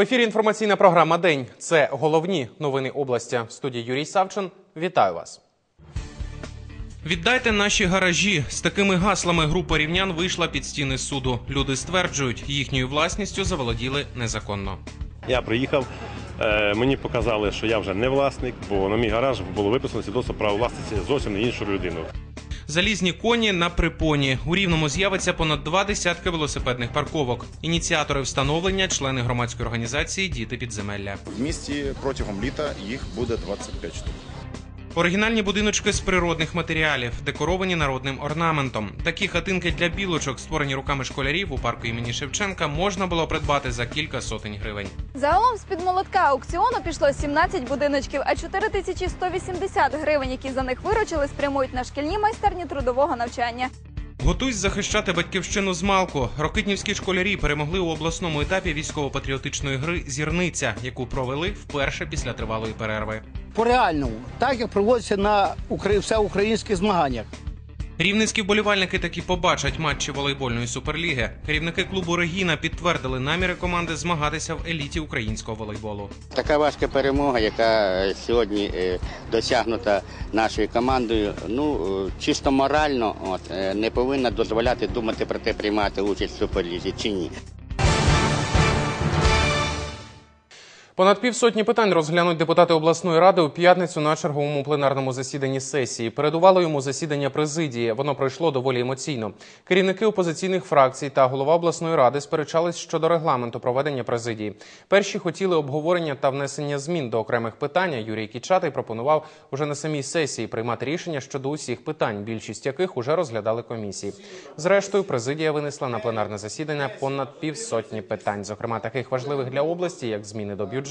В ефірі інформаційна програма День. Це головні новини області. В студії Юрій Савчин. Вітаю вас. Віддайте наші гаражі. З такими гаслами група рівнян вийшла під стіни суду. Люди стверджують, їхньою власністю заволоділи незаконно. Я приїхав, е, мені показали, що я вже не власник, бо на мій гараж було виписано свідоцтво право власності зовсім не іншу людину. Залізні коні на припоні. У рівному з'явиться понад два десятки велосипедних парковок. Ініціатори встановлення, члени громадської організації Діти підземелля. В місті протягом літа їх буде 25 штук. Оригінальні будиночки з природних матеріалів, декоровані народним орнаментом. Такі хатинки для білочок, створені руками школярів у парку імені Шевченка, можна було придбати за кілька сотень гривень. Загалом з під молотка аукціону пішло 17 будиночків, а 4180 гривень, які за них виручили, спрямують на шкільні майстерні трудового навчання. Готуйсь захищати батьківщину з малку. Рокитнівські школярі перемогли у обласному етапі військово-патріотичної гри Зірниця, яку провели вперше після тривалої перерви. по реальному, так як проводиться на укра- всеукраїнських змаганнях. Рівненські вболівальники таки побачать матчі волейбольної суперліги. Керівники клубу Регіна підтвердили наміри команди змагатися в еліті українського волейболу. Така важка перемога, яка е, сьогодні е, досягнута нашою командою. Ну е, чисто морально, от не повинна дозволяти думати про те, приймати участь в суперлізі чи ні. Понад півсотні питань розглянуть депутати обласної ради у п'ятницю на черговому пленарному засіданні сесії. Передувало йому засідання президії. Воно пройшло доволі емоційно. Керівники опозиційних фракцій та голова обласної ради сперечались щодо регламенту проведення президії. Перші хотіли обговорення та внесення змін до окремих питань. Юрій Кічатий пропонував уже на самій сесії приймати рішення щодо усіх питань, більшість яких уже розглядали комісії. Зрештою, президія винесла на пленарне засідання понад півсотні питань, зокрема таких важливих для області, як зміни до бюджету,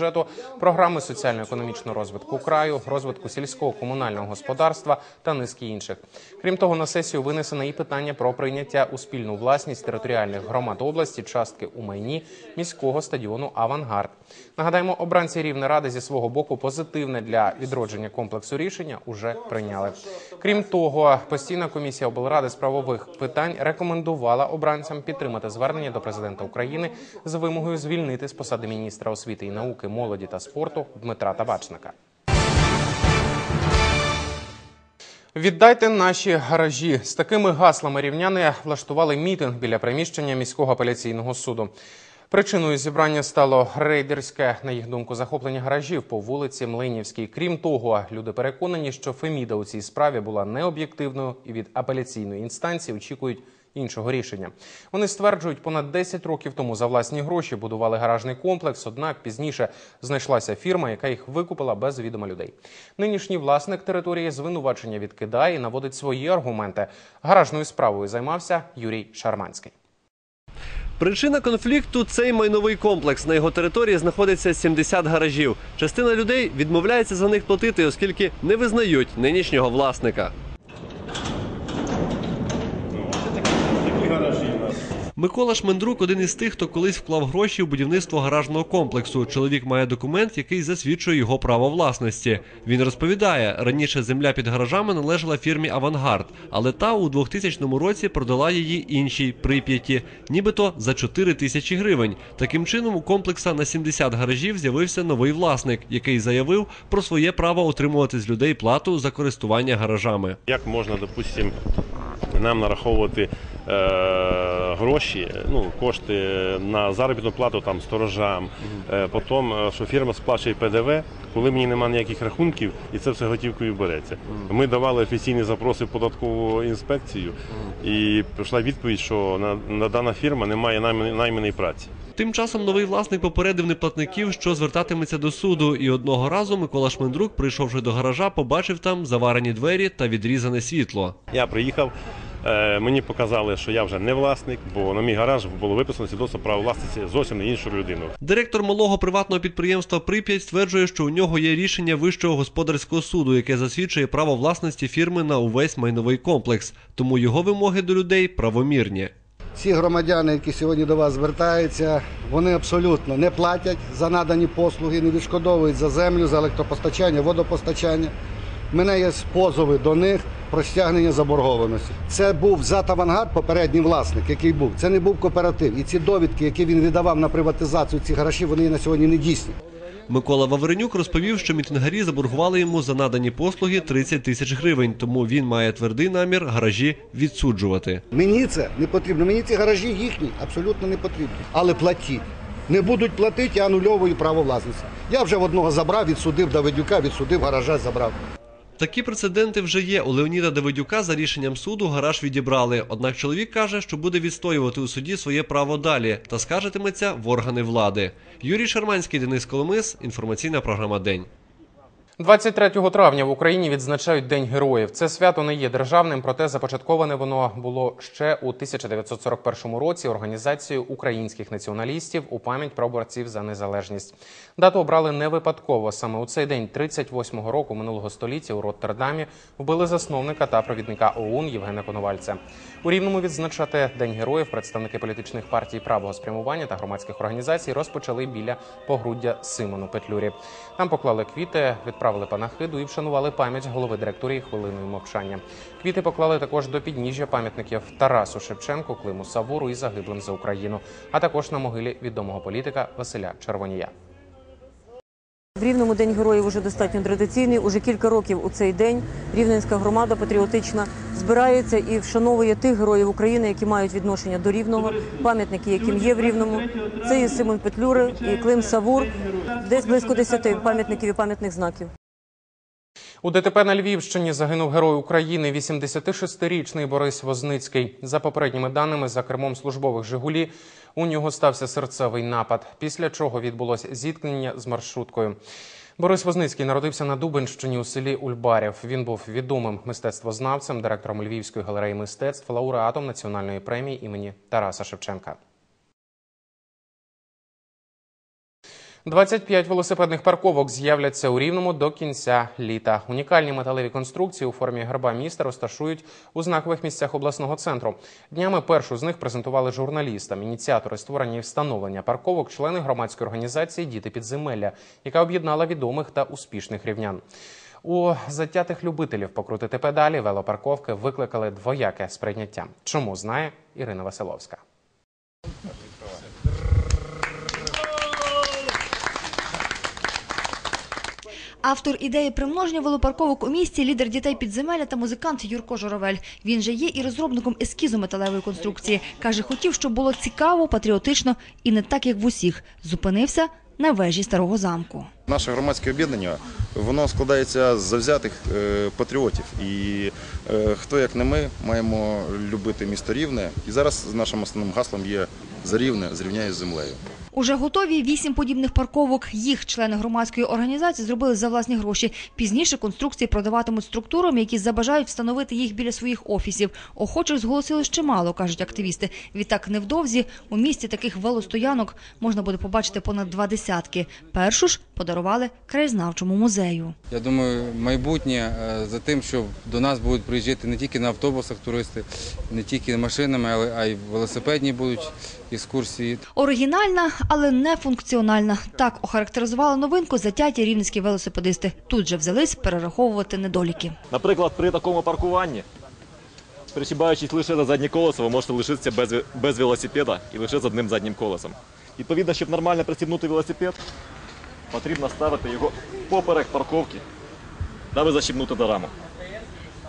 програми соціально-економічного розвитку краю, розвитку сільського комунального господарства та низки інших. Крім того, на сесію винесено і питання про прийняття у спільну власність територіальних громад області частки у майні міського стадіону Авангард. Нагадаємо, обранці Рівнеради зі свого боку позитивне для відродження комплексу рішення уже прийняли. Крім того, постійна комісія облради з правових питань рекомендувала обранцям підтримати звернення до президента України з вимогою звільнити з посади міністра освіти і науки, молоді та спорту Дмитра Табачника. Віддайте наші гаражі з такими гаслами рівняни влаштували мітинг біля приміщення міського апеляційного суду. Причиною зібрання стало рейдерське, на їх думку, захоплення гаражів по вулиці Млинівській. Крім того, люди переконані, що Феміда у цій справі була необ'єктивною і від апеляційної інстанції очікують іншого рішення. Вони стверджують, понад 10 років тому за власні гроші будували гаражний комплекс. Однак пізніше знайшлася фірма, яка їх викупила без відома людей. Нинішній власник території звинувачення відкидає і наводить свої аргументи. Гаражною справою займався Юрій Шарманський. Причина конфлікту цей майновий комплекс. На його території знаходиться 70 гаражів. Частина людей відмовляється за них платити, оскільки не визнають нинішнього власника. Микола Шмендрук один із тих, хто колись вклав гроші в будівництво гаражного комплексу. Чоловік має документ, який засвідчує його право власності. Він розповідає, раніше земля під гаражами належала фірмі Авангард, але та у 2000 році продала її іншій прип'яті, нібито за 4 тисячі гривень. Таким чином, у комплекса на 70 гаражів з'явився новий власник, який заявив про своє право отримувати з людей плату за користування гаражами. Як можна, допустимо, нам нараховувати гроші, ну, кошти на заробітну плату там, сторожам, е, потім, е, що фірма сплачує ПДВ, коли мені немає ніяких рахунків, і це все готівкою береться. Ми давали офіційні запроси в податкову інспекцію, і прийшла відповідь, що на, на дана фірма не має найманої праці. Тим часом новий власник попередив неплатників, що звертатиметься до суду. І одного разу Микола Шмендрук, прийшовши до гаража, побачив там заварені двері та відрізане світло. Я приїхав, е, мені показали, що я вже не власник, бо на мій гараж було виписано свідоцтво право власності зовсім не іншу людину. Директор малого приватного підприємства Прип'ять стверджує, що у нього є рішення вищого господарського суду, яке засвідчує право власності фірми на увесь майновий комплекс. Тому його вимоги до людей правомірні. Всі громадяни, які сьогодні до вас звертаються, вони абсолютно не платять за надані послуги, не відшкодовують за землю, за електропостачання, водопостачання. Мене є позови до них про стягнення заборгованості. Це був ЗАТ «Авангард», попередній власник, який був. Це не був кооператив. І ці довідки, які він віддавав на приватизацію цих гаражів, вони на сьогодні не дійсні. Микола Вавренюк розповів, що мітингарі заборгували йому за надані послуги 30 тисяч гривень, тому він має твердий намір гаражі відсуджувати. Мені це не потрібно. Мені ці гаражі їхні абсолютно не потрібні. Але платіть. Не будуть платити, я анульовую право власності. Я вже в одного забрав, відсудив Давидюка, відсудив гаража, забрав. Такі прецеденти вже є. У Леоніда Давидюка за рішенням суду гараж відібрали. Однак чоловік каже, що буде відстоювати у суді своє право далі та скаржитиметься в органи влади. Юрій Шарманський, Денис Коломис. Інформаційна програма День. 23 травня в Україні відзначають День героїв. Це свято не є державним, проте започатковане воно було ще у 1941 році організацією українських націоналістів у пам'ять про борців за незалежність. Дату обрали не випадково. Саме у цей день, 38-го року минулого століття, у Роттердамі вбили засновника та провідника ОУН Євгена Коновальця. У Рівному відзначати День героїв представники політичних партій правого спрямування та громадських організацій розпочали біля погруддя Симону Петлюрі. Там поклали квіти, відправили панахиду і вшанували пам'ять голови директорії хвилиною мовчання. Квіти поклали також до підніжжя пам'ятників Тарасу Шевченку, Климу Савуру і загиблим за Україну, а також на могилі відомого політика Василя Червонія. В Рівному День героїв уже достатньо традиційний. Уже кілька років у цей день рівненська громада патріотична збирається і вшановує тих героїв України, які мають відношення до рівного, пам'ятники, яким є в рівному. Це і Симон Петлюри, і Клим Савур. Десь близько 10 пам'ятників і пам'ятних знаків. У ДТП на Львівщині загинув герой України 86-річний Борис Возницький. За попередніми даними, за кермом службових Жигулі у нього стався серцевий напад, після чого відбулося зіткнення з маршруткою. Борис Возницький народився на Дубенщині у селі Ульбарів. Він був відомим мистецтвознавцем, директором Львівської галереї мистецтв, лауреатом національної премії імені Тараса Шевченка. 25 велосипедних парковок з'являться у Рівному до кінця літа. Унікальні металеві конструкції у формі герба міста розташують у знакових місцях обласного центру. Днями першу з них презентували журналістам. Ініціатори створення і встановлення парковок, члени громадської організації Діти підземелля, яка об'єднала відомих та успішних рівнян. У затятих любителів покрутити педалі велопарковки викликали двояке сприйняття. Чому знає Ірина Василовська. Автор ідеї примноження велопарковок у місті, лідер дітей підземелля та музикант Юрко Журавель. Він же є і розробником ескізу металевої конструкції. Каже, хотів, щоб було цікаво, патріотично і не так, як в усіх. Зупинився на вежі старого замку. Наше громадське об'єднання воно складається з завзятих е, патріотів. І е, хто як не ми маємо любити місто Рівне. І зараз нашим основним гаслом є за рівне, зрівняю з землею. Уже готові вісім подібних парковок. Їх члени громадської організації зробили за власні гроші. Пізніше конструкції продаватимуть структурам, які забажають встановити їх біля своїх офісів. Охочих зголосили ще мало, кажуть активісти. Відтак невдовзі у місті таких велостоянок можна буде побачити понад два десятки. Першу ж подарували краєзнавчому музею. Я думаю, майбутнє е, за тим, що до нас будуть приїжджати не тільки на автобусах туристи, не тільки машинами, але а й велосипедні будуть екскурсії. Оригінальна, але не функціональна. Так охарактеризували новинку затяті рівненські велосипедисти. Тут же взялись перераховувати недоліки. Наприклад, при такому паркуванні, причібаючись лише за заднє колесо, ви можете лишитися без, без велосипеда і лише з одним заднім колесом. Відповідно, щоб нормально пристібнути велосипед, потрібно ставити його поперек парковки, даби защібнути до рамок.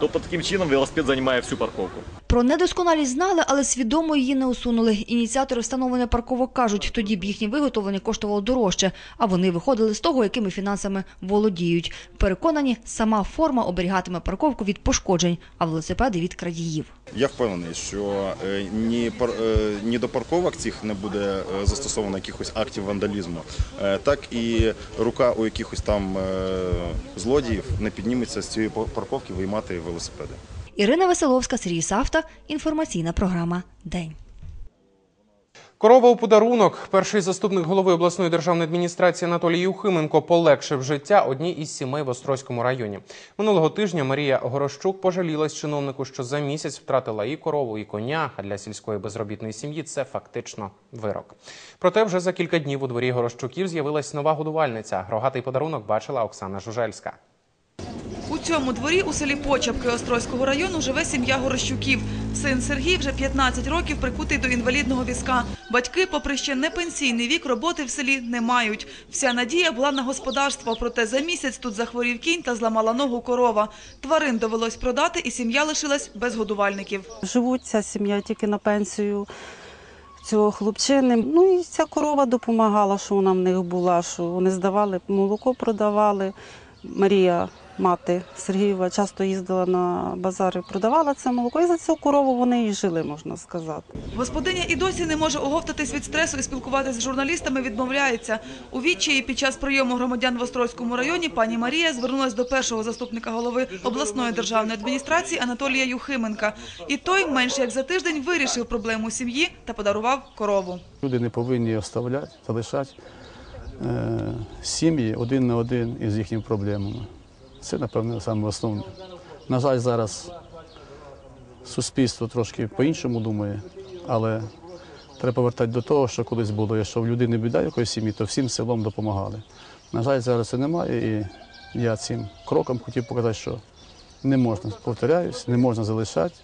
Тобто таким чином велосипед займає всю парковку. Про недосконалість знали, але свідомо її не усунули. Ініціатори встановлення парковок кажуть, тоді б їхнє виготовлення коштувало дорожче, а вони виходили з того, якими фінансами володіють. Переконані, сама форма оберігатиме парковку від пошкоджень, а велосипеди від крадіїв. Я впевнений, що е, ні, е, ні до парковок цих не буде е, застосовано якихось актів вандалізму, так і рука у якихось там злодіїв не підніметься з цієї пар- парковки виймати велосипеди. Ірина Веселовська, Сергій Савта. Інформаційна програма День. Корова у подарунок. Перший заступник голови обласної державної адміністрації Анатолій Юхименко полегшив життя одній із сімей в Острозькому районі. Минулого тижня Марія Горощук пожалілась чиновнику, що за місяць втратила і корову, і коня. А для сільської безробітної сім'ї це фактично вирок. Проте вже за кілька днів у дворі Горощуків з'явилась нова годувальниця. Рогатий подарунок бачила Оксана Жужельська. У цьому дворі у селі Почапки Острозького району живе сім'я Горощуків. Син Сергій вже 15 років прикутий до інвалідного візка. Батьки, попри ще не пенсійний вік, роботи в селі не мають. Вся надія була на господарство, проте за місяць тут захворів кінь та зламала ногу корова. Тварин довелось продати, і сім'я лишилась без годувальників. Живуть ця сім'я тільки на пенсію цього хлопчини. Ну і ця корова допомагала, що вона в них була, що вони здавали, молоко продавали. Марія, мати Сергієва, часто їздила на базари, продавала це молоко. І за цю корову вони і жили, можна сказати. Господиня і досі не може оговтатись від стресу і спілкуватись з журналістами відмовляється. У відчаї під час прийому громадян в Острозькому районі пані Марія звернулась до першого заступника голови обласної державної адміністрації Анатолія Юхименка. І той менше як за тиждень вирішив проблему сім'ї та подарував корову. Люди не повинні оставляти, залишати е, сім'ї один на один із їхніми проблемами. Це, напевно, саме основне. На жаль, зараз суспільство трошки по-іншому думає, але треба повертати до того, що колись було, якщо в людини біда якоїсь сім'ї, то всім селом допомагали. На жаль, зараз це немає, і я цим кроком хотів показати, що не можна, повторяюсь, не можна залишати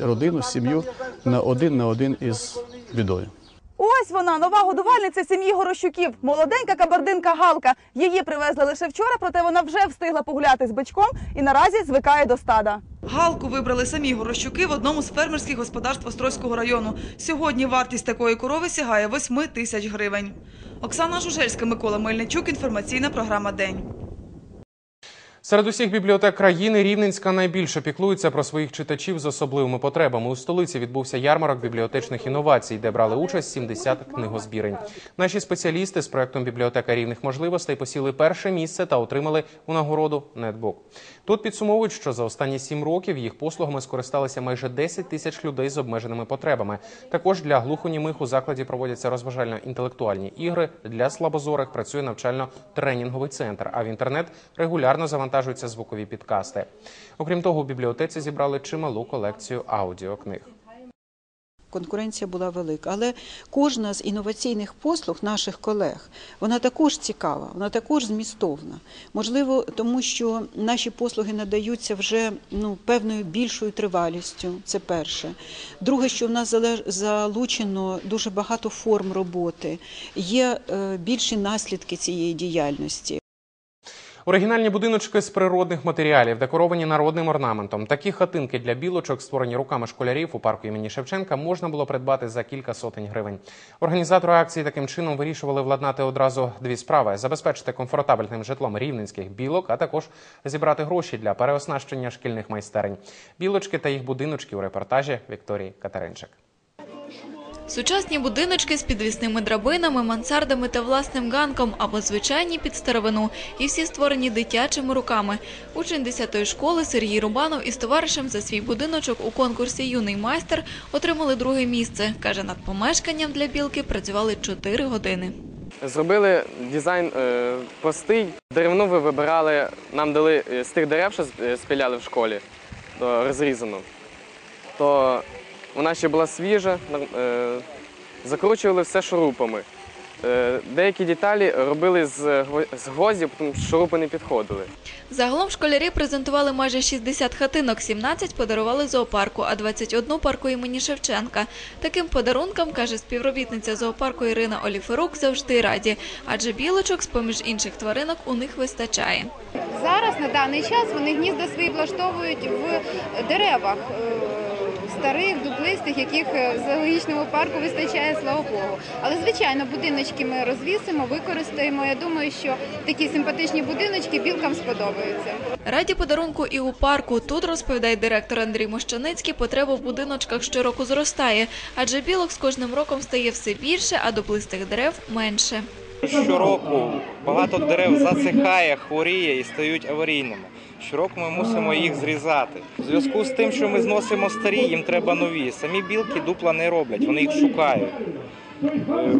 родину, сім'ю на один на один із бідою. Ось вона, нова годувальниця сім'ї Горощуків. Молоденька кабардинка Галка. Її привезли лише вчора, проте вона вже встигла погуляти з бичком і наразі звикає до стада. Галку вибрали самі горощуки в одному з фермерських господарств Острозького району. Сьогодні вартість такої корови сягає 8 тисяч гривень. Оксана Жужельська, Микола Мельничук. Інформаційна програма День. Серед усіх бібліотек країни Рівненська найбільше піклується про своїх читачів з особливими потребами. У столиці відбувся ярмарок бібліотечних інновацій, де брали участь 70 книгозбірень. Наші спеціалісти з проектом бібліотека рівних можливостей посіли перше місце та отримали у нагороду нетбук. Тут підсумовують, що за останні сім років їх послугами скористалися майже 10 тисяч людей з обмеженими потребами. Також для глухонімих у закладі проводяться розважально-інтелектуальні ігри. Для слабозорих працює навчально-тренінговий центр. А в інтернет регулярно завантажуються звукові підкасти. Окрім того, у бібліотеці зібрали чималу колекцію аудіокниг. Конкуренція була велика, але кожна з інноваційних послуг наших колег вона також цікава, вона також змістовна. Можливо, тому що наші послуги надаються вже ну певною більшою тривалістю. Це перше. Друге, що в нас залучено дуже багато форм роботи, є е, більші наслідки цієї діяльності. Оригінальні будиночки з природних матеріалів, декоровані народним орнаментом. Такі хатинки для білочок, створені руками школярів у парку імені Шевченка, можна було придбати за кілька сотень гривень. Організатори акції таким чином вирішували владнати одразу дві справи: забезпечити комфортабельним житлом рівненських білок, а також зібрати гроші для переоснащення шкільних майстерень. Білочки та їх будиночки у репортажі Вікторії Катеринчик. Сучасні будиночки з підвісними драбинами, мансардами та власним ганком або звичайні під старовину. І всі створені дитячими руками. Учень 10-ї школи Сергій Рубанов із товаришем за свій будиночок у конкурсі Юний майстер отримали друге місце. Каже, над помешканням для білки працювали 4 години. Зробили дизайн е, простий. Деревину ви вибирали, нам дали е, з тих дерев, що е, в школі, розрізано. Вона ще була свіжа, е, закручували все шурупами. Е, деякі деталі робили з, гво- гвоздів, тому що шурупи не підходили. Загалом школярі презентували майже 60 хатинок, 17 подарували зоопарку, а 21 парку імені Шевченка. Таким подарункам, каже співробітниця зоопарку Ірина Оліферук, завжди раді, адже білочок з-поміж інших тваринок у них вистачає. Зараз на даний час вони гнізда свої влаштовують в деревах е, старих, дуплистих, яких е, в зоологічному парку вистачає, слава Богу. Але звичайно, будиночки ми розвісимо, використаємо. Я думаю, що такі симпатичні будиночки білкам сподобаються. Раді подарунку і у парку. Тут, розповідає директор Андрій Мощаницький, потреба в будиночках щороку зростає, адже білок з кожним роком стає все більше, а доплистих дерев менше. Щороку багато дерев засихає, хворіє і стають аварійними. Щороку ми мусимо їх зрізати. У зв'язку з тим, що ми зносимо старі, їм треба нові. Самі білки дупла не роблять, вони їх шукають. Е,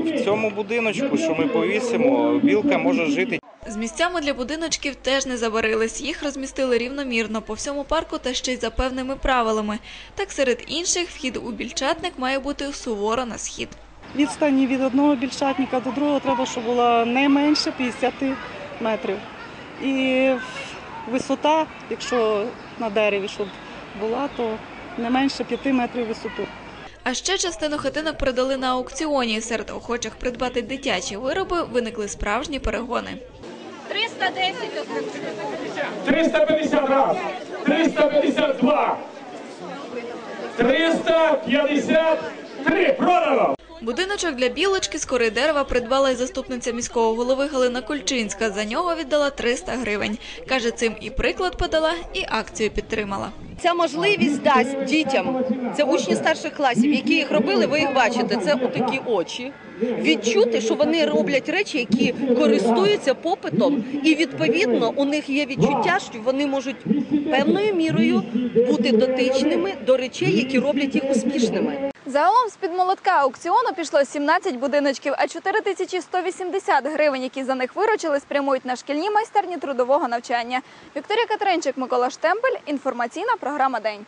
В цьому будиночку, що ми повісимо, білка може жити З місцями для будиночків теж не забарились. Їх розмістили рівномірно по всьому парку та ще й за певними правилами. Так серед інших вхід у більчатник має бути суворо на схід. Відстані від одного більшатника до другого треба, щоб була не менше 50 метрів. І висота, якщо на дереві, щоб була, то не менше 5 метрів висоту. А ще частину хатинок продали на аукціоні. Серед охочих придбати дитячі вироби виникли справжні перегони. 310 350 раз, 352, 353, продано! Будиночок для білочки з кори дерева придбала й заступниця міського голови Галина Кульчинська. За нього віддала 300 гривень. Каже, цим і приклад подала, і акцію підтримала. Ця можливість дасть дітям, це учні старших класів, які їх робили, ви їх бачите, це отакі очі. Відчути, що вони роблять речі, які користуються попитом, і відповідно у них є відчуття, що вони можуть певною мірою бути дотичними до речей, які роблять їх успішними. Загалом з-під молотка аукціону пішло 17 будиночків, а 4180 гривень, які за них виручили, спрямують на шкільні майстерні трудового навчання. Вікторія Катеринчик, Микола Штемпель. Інформаційна програма День.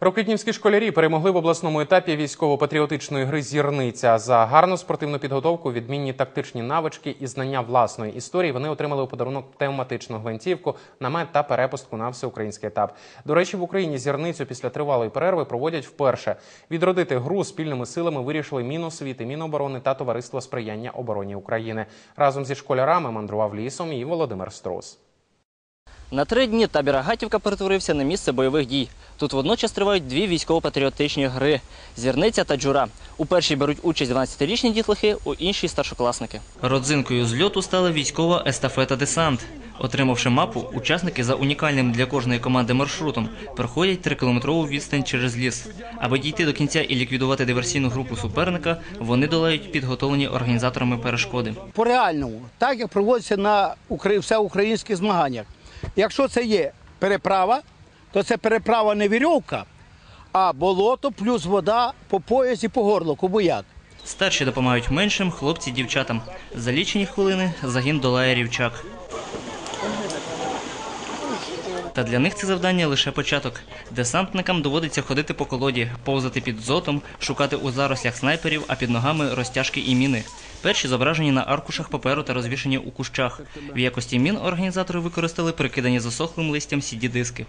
Рокитнівські школярі перемогли в обласному етапі військово-патріотичної гри Зірниця за гарну спортивну підготовку, відмінні тактичні навички і знання власної історії. Вони отримали у подарунок тематичну гвинтівку, намет та перепустку на всеукраїнський етап. До речі, в Україні зірницю після тривалої перерви проводять вперше. Відродити гру спільними силами вирішили Міносвіти, Міноборони та Товариство сприяння обороні України. Разом зі школярами мандрував лісом і Володимир Строс. На три дні табір Агатівка перетворився на місце бойових дій. Тут водночас тривають дві військово-патріотичні гри зірниця та джура. У першій беруть участь 12-річні дітлахи, у іншій старшокласники. Родзинкою зльоту стала військова естафета десант. Отримавши мапу, учасники за унікальним для кожної команди маршрутом проходять трикілометрову відстань через ліс. Аби дійти до кінця і ліквідувати диверсійну групу суперника, вони долають підготовлені організаторами перешкоди. по реальному, так як проводиться на укра- всеукраїнських змаганнях. Якщо це є переправа, то це переправа не вірьовка, а болото плюс вода по пояс по горло, кому. Старші допомагають меншим, хлопці дівчатам. За лічені хвилини загін долає рівчак. Та для них це завдання лише початок. Десантникам доводиться ходити по колоді, повзати під зотом, шукати у зарослях снайперів, а під ногами розтяжки і міни. Перші зображені на аркушах паперу та розвішені у кущах. В якості мін організатори використали прикидані засохлим листям сіді-диски.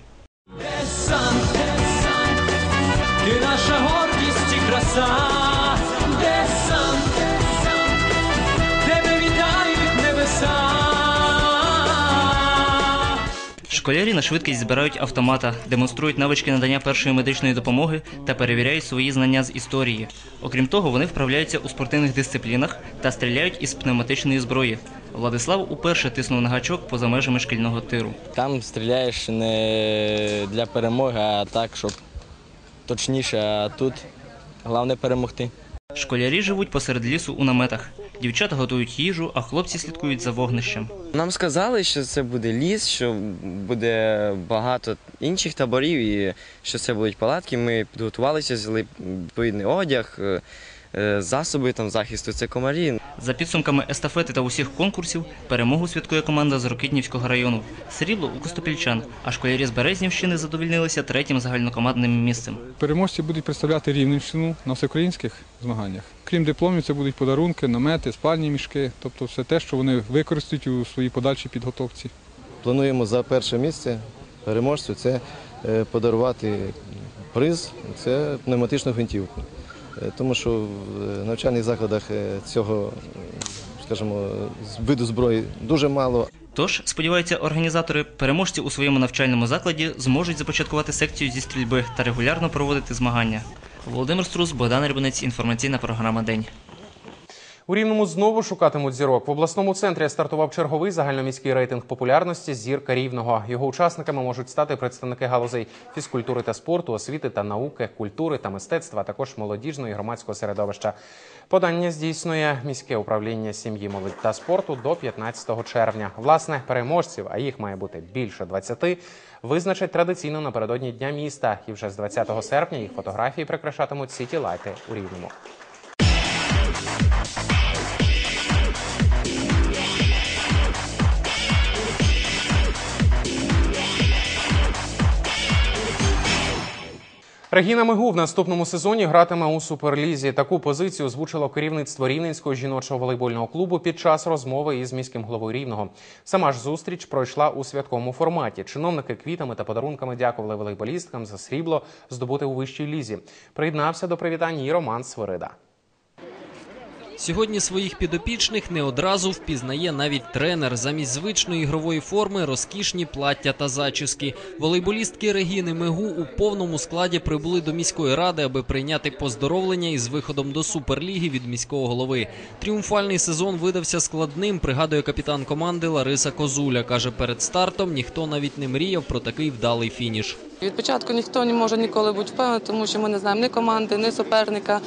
Ти наша гордість і краса, Школярі на швидкість збирають автомата, демонструють навички надання першої медичної допомоги та перевіряють свої знання з історії. Окрім того, вони вправляються у спортивних дисциплінах та стріляють із пневматичної зброї. Владислав уперше тиснув на гачок поза межами шкільного тиру. Там стріляєш не для перемоги, а так, щоб точніше, а тут головне перемогти. Школярі живуть посеред лісу у наметах. Дівчата готують їжу, а хлопці слідкують за вогнищем. Нам сказали, що це буде ліс, що буде багато інших таборів і що це будуть палатки. Ми підготувалися, взяли відповідний одяг, е, засоби там захисту. Це комарі. За підсумками естафети та усіх конкурсів перемогу святкує команда з Рокитнівського району. Срібло у Костопільчан, а школярі з Березнівщини задовольнилися третім загальнокомандним місцем. Переможці будуть представляти Рівненщину на всеукраїнських змаганнях. Крім дипломів, це будуть подарунки, намети, спальні мішки, тобто все те, що вони використають у своїй подальшій підготовці. Плануємо за перше місце переможцю це е, подарувати приз, це пневматичну гвинтівку. Е, Тому що в е, навчальних закладах е, цього, скажімо, виду зброї дуже мало. Тож, сподіваються організатори, переможці у своєму навчальному закладі зможуть започаткувати секцію зі стрільби та регулярно проводити змагання. Володимир Струс, Богдан Рибинець, інформаційна програма День. У Рівному знову шукатимуть зірок. В обласному центрі стартував черговий загальноміський рейтинг популярності зірка рівного. Його учасниками можуть стати представники галузей фізкультури та спорту, освіти та науки, культури та мистецтва, а також молодіжного і громадського середовища. Подання здійснює міське управління сім'ї, молоді та спорту до 15 червня. Власне, переможців, а їх має бути більше 20, визначать традиційно напередодні дня міста. І вже з 20 серпня їх фотографії прикрашатимуть сіті лайти у рівному. Регіна Мигу в наступному сезоні гратиме у суперлізі. Таку позицію озвучило керівництво Рівненського жіночого волейбольного клубу під час розмови із міським головою Рівного. Сама ж зустріч пройшла у святковому форматі. Чиновники квітами та подарунками дякували волейболісткам за срібло здобути у вищій лізі. Приєднався до привітань і Роман Свирида. Сьогодні своїх підопічних не одразу впізнає навіть тренер. Замість звичної ігрової форми розкішні плаття та зачіски. Волейболістки Регіни Мегу у повному складі прибули до міської ради, аби прийняти поздоровлення із виходом до суперліги від міського голови. Тріумфальний сезон видався складним. Пригадує капітан команди Лариса Козуля. каже, перед стартом ніхто навіть не мріяв про такий вдалий фініш. Від початку ніхто не може ніколи бути впевнений, тому що ми не знаємо ні команди, ні суперника.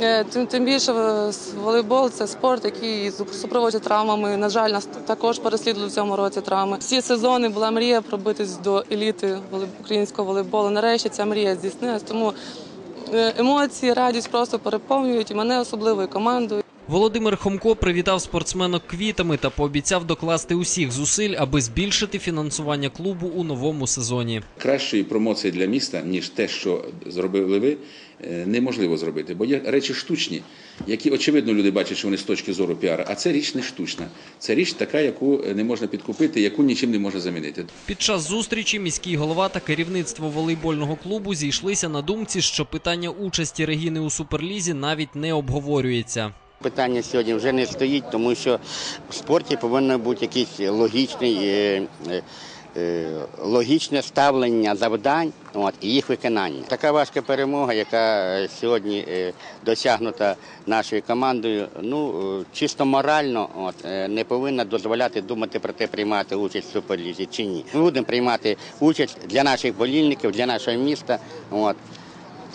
Е, Тим, тим більше е, волейбол це спорт, який супроводжує травмами. На жаль, нас також переслідували в цьому році травми. Всі сезони була мрія пробитись до еліти українського волейболу. Нарешті ця мрія здійснилась. Тому е, емоції, радість просто переповнюють і мене особливо і команду. Володимир Хомко привітав спортсменок квітами та пообіцяв докласти усіх зусиль, аби збільшити фінансування клубу у новому сезоні. кращої промоції для міста, ніж те, що зробили ви, неможливо зробити. Бо є речі штучні, які очевидно люди бачать, що вони з точки зору піара. А це річ не штучна. Це річ така, яку не можна підкупити, яку нічим не може замінити. Під час зустрічі міський голова та керівництво волейбольного клубу зійшлися на думці, що питання участі Регіни у суперлізі навіть не обговорюється. Питання сьогодні вже не стоїть, тому що в спорті повинно бути якийсь логічний, е, е, е, логічне ставлення завдань от, і їх виконання. Така важка перемога, яка е, сьогодні е, досягнута нашою командою, ну е, чисто морально от, е, не повинна дозволяти думати про те, приймати участь в суперлізі чи ні. Ми будемо приймати участь для наших болільників, для нашого міста от,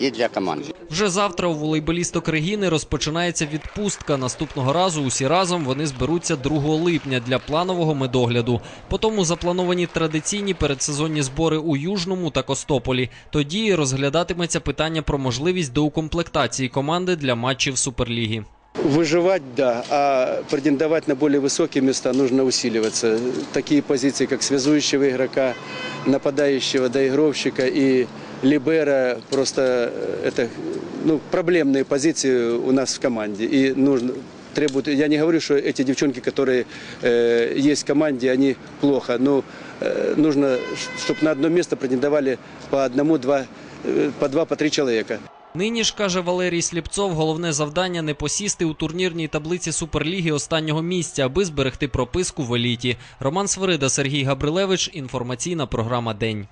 і для команди. Вже завтра у волейболісток Регіни розпочинається відпустка. Наступного разу усі разом вони зберуться 2 липня для планового медогляду. Потім заплановані традиційні передсезонні збори у Южному та Костополі. Тоді розглядатиметься питання про можливість доукомплектації команди для матчів Суперліги. Выживать, да, а претендовать на более высокие места нужно усиливаться. Такие позиции, как связующего игрока, нападающего, доигровщика и либера, просто э, это ну, проблемные позиции у нас в команде. И нужно требуют, я не говорю, что эти девчонки, которые э, есть в команде, они плохо, но э, нужно, чтобы на одно место претендовали по одному, два, э, по два, по три человека. Нині ж каже Валерій Сліпцов, головне завдання не посісти у турнірній таблиці Суперліги останнього місця, аби зберегти прописку в еліті. Роман Свирида, Сергій Габрилевич. Інформаційна програма День.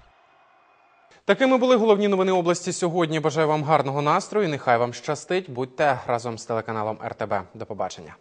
Такими були головні новини області сьогодні. Бажаю вам гарного настрою. Нехай вам щастить. Будьте разом з телеканалом РТБ. До побачення.